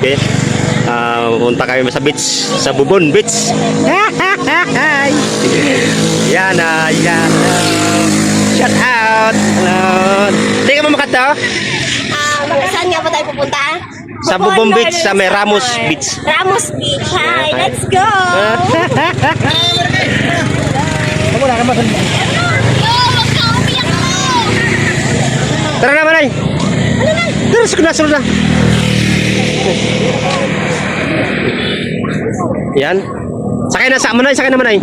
Okay. Ah, punta kami sa beach, sa Bubon Beach. yan na, yan na. Shout out. Hello. Hindi ka ba makato? Um, saan nga ba tayo pupunta? Sa Bubong Beach, sa may Ramos Beach. Ramos Beach. Hi, let's go! Ka umiyak mo! Tara naman ay. Tara, sunod na, sunod na. Yan. Sakay na sa manay, sakay na manay.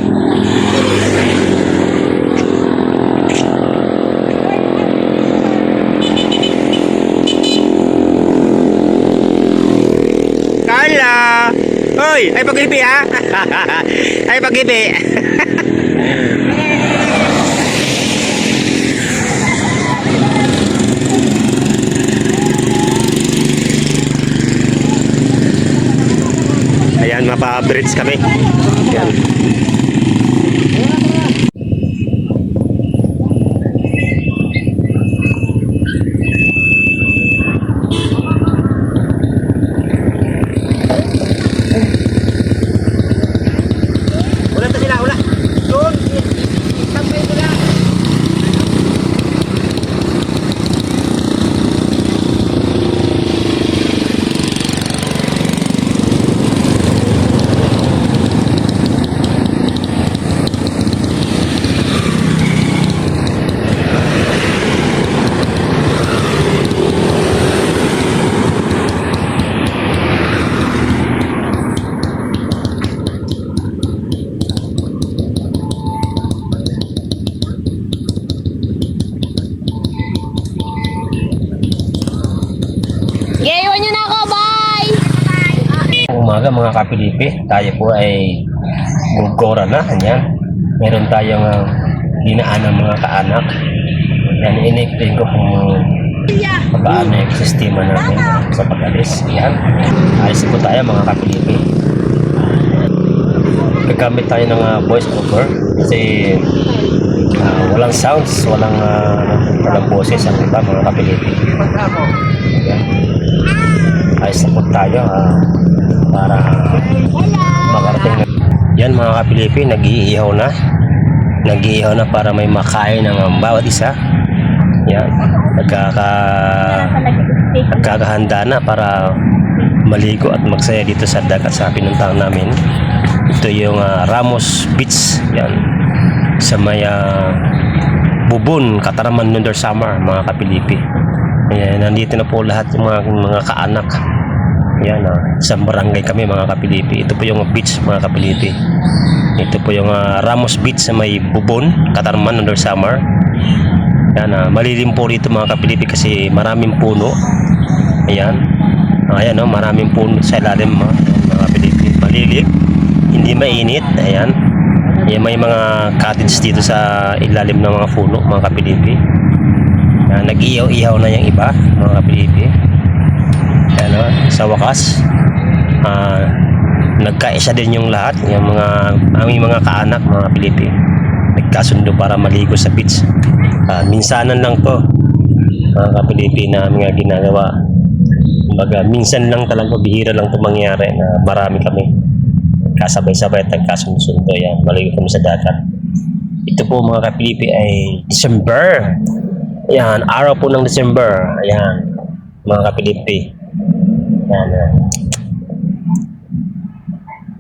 Carla! Hoy, ay pag-ibi ha? ay pag-ibi. Mapa-bridge kami. Ayan. Umaga mga kapilipi, tayo po ay gugora na, yan. Meron tayong uh, dinaan ng mga kaanak. Yan, in-explain ko kung paano yung sistema namin sa pag-alis. Yan. Alis po tayo mga kapilipi. Gagamit tayo ng uh, voice over kasi ah, walang sounds, walang uh, walang boses ang iba mga kapilipi. Yan. Ayos na po tayo ah, para makarating. Yan mga kapilipi, nag-iihaw na. Nag-iihaw na para may makain ng bawat isa. Yan. Nagkaka, nagkakahanda na para maligo at magsaya dito sa dagat sa pinuntahan namin. Ito yung ah, Ramos Beach. Yan. Sa may ah, Bubon, Kataraman, Nundar Samar, mga kapilipi. Ayan, nandito na po lahat yung mga, mga kaanak. Ayan, ah, sa barangay kami mga kapilipi. Ito po yung beach mga kapilipi. Ito po yung ah, Ramos Beach sa may Bubon, Katarman, under summer. Ayan, ah, malilim po rito mga kapilipi kasi maraming puno. Ayan. Ah, Ayan, oh, maraming puno sa ilalim mga, mga kapilipi. Malilim, hindi mainit. Ayan. Ayan, may mga cottage dito sa ilalim ng mga puno mga kapilipi. Ayan, nag-iyaw-iyaw na yung iba mga kapilipi. Oh, sa wakas, ah, nagkaisa din yung lahat, yung mga aming mga kaanak, mga Pilipin. Nagkasundo para maligo sa beach. Ah, minsanan lang to, mga kapilipin na aming ginagawa. Kumbaga, minsan lang talaga, bihira lang to mangyari na marami kami. Kasabay-sabay at nagkasundo yan. Maligo kami sa dagat. Ito po mga kapilipi ay December. Ayan, araw po ng December. Ayan, mga kapilipi. Ayan.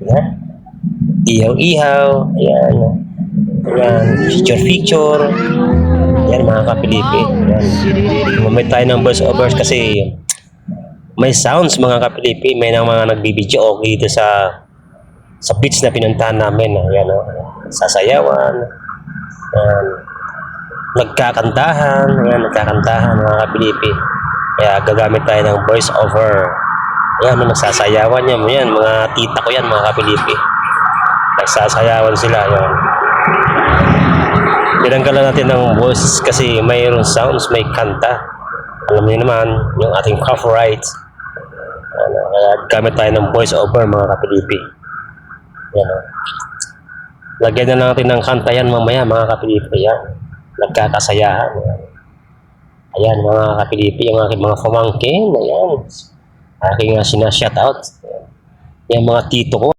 Ayan. Ihaw-ihaw. Ayan. Ayan. Picture-picture. Ayan mga kapilipi. Ayan. Gumamit tayo ng voice overs kasi may sounds mga kapilipi. May nang mga nagbibideo okay dito sa sa beach na pinuntahan namin. Ayan o. Sasayawan. Ayan. Nagkakantahan. Ayan. Nagkakantahan mga kapilipi. Kaya gagamit tayo ng voice over. Ayan, ano, nagsasayawan yan. Yan, mga tita ko yan, mga kapilipi. Nagsasayawan sila. Yan. Tinanggalan natin ng voice kasi mayroong sounds, may kanta. Alam niyo naman, yung ating copyright. Ano, kaya gamit tayo ng voice over, mga kapilipi. Yan, o. Lagyan na natin ng kanta yan mamaya, mga kapilipi. Yan. Nagkakasayahan. Yan. Ayan, mga kapilipi, yung aking mga pamangkin. Ayan. Aking uh, sinashout out. Yung mga tito ko.